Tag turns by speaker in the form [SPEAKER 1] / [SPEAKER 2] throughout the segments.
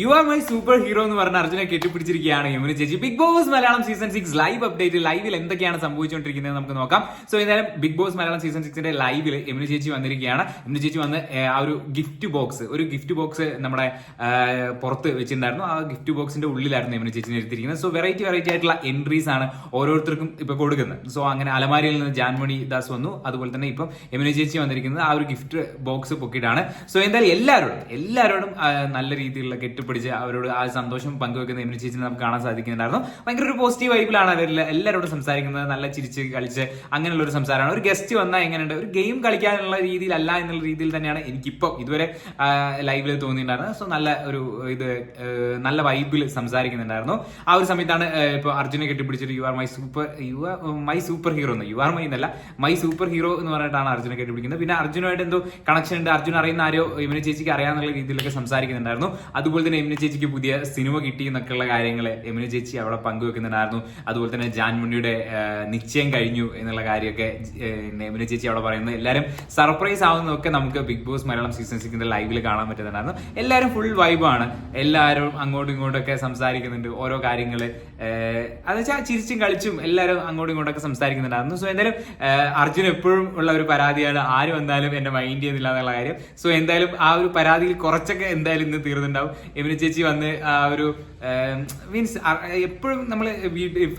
[SPEAKER 1] You are my super hero എന്ന് പറഞ്ഞ അർജുനെ കെട്ടിപ്പിടിച്ചിരിക്കുകയാണ്. യമുന ചേച്ചി. Bigg Boss Malayalam season six live update ലൈവിൽ എന്തൊക്കെയാണ് സംഭവിച്ചുകൊണ്ടിരിക്കുന്നത് നമുക്ക് നോക്കാം. സോ എന്തായാലും ബിഗ് ബോസ് മലയാളം സീസൺ സിക്സിന്റെ ലൈവിൽ യമുന ചേച്ചി വന്നിരിക്കുകയാണ്. യമുന ചേച്ചി വന്ന് ആ ഒരു ഗിഫ്റ്റ് ബോക്സ് ഒരു ഗിഫ്റ്റ് ബോക്സ് നമ്മുടെ പുറത്ത് വെച്ചിട്ടുണ്ടായിരുന്നു. ആ ഗിഫ്റ്റ് ബോക്സിന്റെ ഉള്ളിലായിരുന്നു യമുന ചേച്ചി എടുത്തിരിക്കുന്നത് സോ വെറൈറ്റി വെറൈറ്റി ആയിട്ടുള്ള എൻട്രീസ് ആണ് ഓരോരുത്തർക്കും ഇപ്പൊ കൊടുക്കുന്നത്. സോ അങ്ങനെ അലമാരിയിൽ നിന്ന് ജാൻമണി ദാസ് വന്നു. അതുപോലെ തന്നെ ഇപ്പം യമുന ചേച്ചി വന്നിരിക്കുന്നത് ആ ഒരു ഗിഫ്റ്റ് ബോക്സ് പൊക്കിയിട്ടാണ്. സോ എന്തായാലും എല്ലാവരോടും എല്ലാവരോടും നല്ല രീതിയിലുള്ള കെട്ടിപ്പിടിച്ച് അവരോട് ആ സന്തോഷം പങ്കുവെക്കുന്ന എമിനി ചേച്ചി നമുക്ക് കാണാൻ സാധിക്കുന്നുണ്ടായിരുന്നു. ഭയങ്കര ഒരു പോസിറ്റീവ് വൈബിലാണ് അവരിൽ എല്ലാവരോടും സംസാരിക്കുന്നത്. നല്ല ചിരിച്ച് കളിച്ച് അങ്ങനെയുള്ള ഒരു സംസാരമാണ്. ഒരു ഗസ്റ്റ് വന്നാൽ എങ്ങനെയുണ്ട്? ഒരു ഗെയിം കളിക്കാനുള്ള രീതിയിലല്ല എന്നുള്ള രീതിയിൽ തന്നെയാണ് എനിക്കിപ്പോൾ ഇതുവരെ ലൈവിൽ തോന്നിയിട്ടുണ്ടായിരുന്നത്. സോ നല്ല ഒരു ഇത് നല്ല വൈബിൽ സംസാരിക്കുന്നുണ്ടായിരുന്നു. ആ ഒരു സമയത്താണ് ഇപ്പോൾ അർജുനെ കെട്ടിപ്പിടിച്ചിട്ട് you are my super you are my superhero എന്ന് യു ആർ മൈ എന്നല്ല മൈ സൂപ്പർ ഹീറോ എന്ന് പറഞ്ഞിട്ടാണ് അർജുനെ കെട്ടിപ്പിടിക്കുന്നത്. പിന്നെ അർജുനുമായിട്ട് എന്തോ കണക്ഷൻ ഉണ്ട്. അർജുൻ അറിയുന്ന ആരോ ഇവനെ ചേച്ചിക്ക് അറിയാന്നുള്ള രീതിയിലൊക്കെ സംസാരിക്കുന്നുണ്ടായിരുന്നു. അതുപോലെ തന്നെ യമുന ചേച്ചിക്ക് പുതിയ സിനിമ കിട്ടി എന്നൊക്കെയുള്ള കാര്യങ്ങൾ എമിന ചേച്ചി അവിടെ പങ്കുവെക്കുന്നുണ്ടായിരുന്നു. അതുപോലെ തന്നെ ജാൻമുണിയുടെ നിശ്ചയം കഴിഞ്ഞു എന്നുള്ള കാര്യമൊക്കെ എമിന ചേച്ചി അവിടെ പറയുന്നത് എല്ലാവരും സർപ്രൈസ് ആവുന്നതൊക്കെ നമുക്ക് ബിഗ് ബോസ് മലയാളം സീസൺ സിക്സിന്റെ ലൈവിൽ കാണാൻ പറ്റുന്നുണ്ടായിരുന്നു. എല്ലാവരും ഫുൾ വൈബാണ്. എല്ലാവരും അങ്ങോട്ടും ഇങ്ങോട്ടൊക്കെ സംസാരിക്കുന്നുണ്ട്. ഓരോ കാര്യങ്ങൾ അത് വെച്ചാൽ ചിരിച്ചും കളിച്ചും എല്ലാവരും അങ്ങോട്ടും ഇങ്ങോട്ടൊക്കെ സംസാരിക്കുന്നുണ്ടായിരുന്നു. സോ എന്തായാലും അർജുൻ എപ്പോഴും ഉള്ള ഒരു പരാതിയാണ്. ആര് വന്നാലും എന്നെ മൈൻഡ് ചെയ്യുന്നില്ല എന്നുള്ള കാര്യം. സോ എന്തായാലും ആ ഒരു പരാതിയിൽ കുറച്ചൊക്കെ എന്തായാലും ഇന്ന് തീർന്നുണ്ടാവും എമിനി ചേച്ചി വന്ന് ആ ഒരു മീൻസ് എപ്പോഴും നമ്മൾ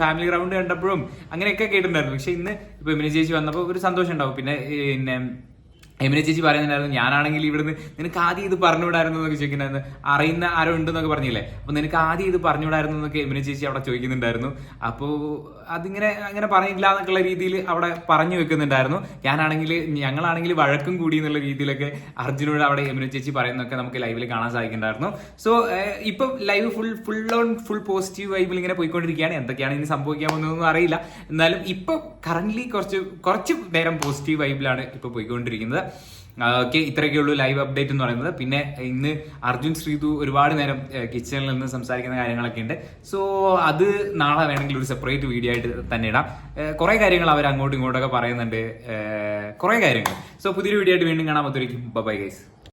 [SPEAKER 1] ഫാമിലി റൗണ്ട് കണ്ടപ്പോഴും അങ്ങനെയൊക്കെ കേട്ടിട്ടുണ്ടായിരുന്നു. പക്ഷെ ഇന്ന് ഇപ്പൊ എമിനി ചേച്ചി വന്നപ്പോൾ ഒരു സന്തോഷം ഉണ്ടാവും പിന്നെ പിന്നെ എമിനെ ചേച്ചി പറയുന്നുണ്ടായിരുന്നു ഞാനാണെങ്കിൽ ഇവിടുന്ന് നിനക്ക് ആദ്യം ഇത് പറഞ്ഞുവിടായിരുന്നു എന്നൊക്കെ ചോദിക്കുന്നുണ്ടായിരുന്നു. അറിയുന്ന ആരോ ഉണ്ടെന്നൊക്കെ പറഞ്ഞില്ലേ? അപ്പൊ നിനക്ക് ആദ്യം ഇത് പറഞ്ഞുവിടായിരുന്നു എന്നൊക്കെ എമിനെ ചേച്ചി അവിടെ ചോദിക്കുന്നുണ്ടായിരുന്നു. അപ്പോൾ അതിങ്ങനെ അങ്ങനെ പറഞ്ഞില്ല എന്നൊക്കെയുള്ള രീതിയിൽ അവിടെ പറഞ്ഞു വെക്കുന്നുണ്ടായിരുന്നു. ഞാനാണെങ്കിൽ ഞങ്ങളാണെങ്കിൽ വഴക്കും കൂടി എന്നുള്ള രീതിയിലൊക്കെ അർജുനോട് അവിടെ എമിന ചേച്ചി പറയുന്നൊക്കെ നമുക്ക് ലൈവിൽ കാണാൻ സാധിക്കുന്നുണ്ടായിരുന്നു. സോ ഇപ്പം live full full on full positive വൈബിൽ ഇങ്ങനെ പോയിക്കൊണ്ടിരിക്കുകയാണ്. എന്തൊക്കെയാണ് ഇനി സംഭവിക്കാൻ പോകുന്നതെന്നും അറിയില്ല. എന്നാലും ഇപ്പൊ കറന്റ് കുറച്ച് കുറച്ച് നേരം പോസിറ്റീവ് വൈബിലാണ് ഇപ്പൊ പോയിക്കൊണ്ടിരിക്കുന്നത്. ഓക്കെ ഇത്രയൊക്കെ ഉള്ളൂ ലൈവ് അപ്ഡേറ്റ് എന്ന് പറയുന്നത്. പിന്നെ ഇന്ന് അർജുൻ ശ്രീതു ഒരുപാട് നേരം കിച്ചണിൽ നിന്ന് സംസാരിക്കുന്ന കാര്യങ്ങളൊക്കെ ഉണ്ട്. സോ അത് നാളെ വേണമെങ്കിൽ ഒരു സെപ്പറേറ്റ് വീഡിയോ ആയിട്ട് തന്നെ ഇടാം. കുറെ കാര്യങ്ങൾ അവർ അങ്ങോട്ടും ഇങ്ങോട്ടൊക്കെ പറയുന്നുണ്ട്. കുറെ കാര്യങ്ങൾ. സോ പുതിയൊരു വീഡിയോ ആയിട്ട് വീണ്ടും കാണാൻ പറ്റുമായിരിക്കും ബൈ ഗൈസ്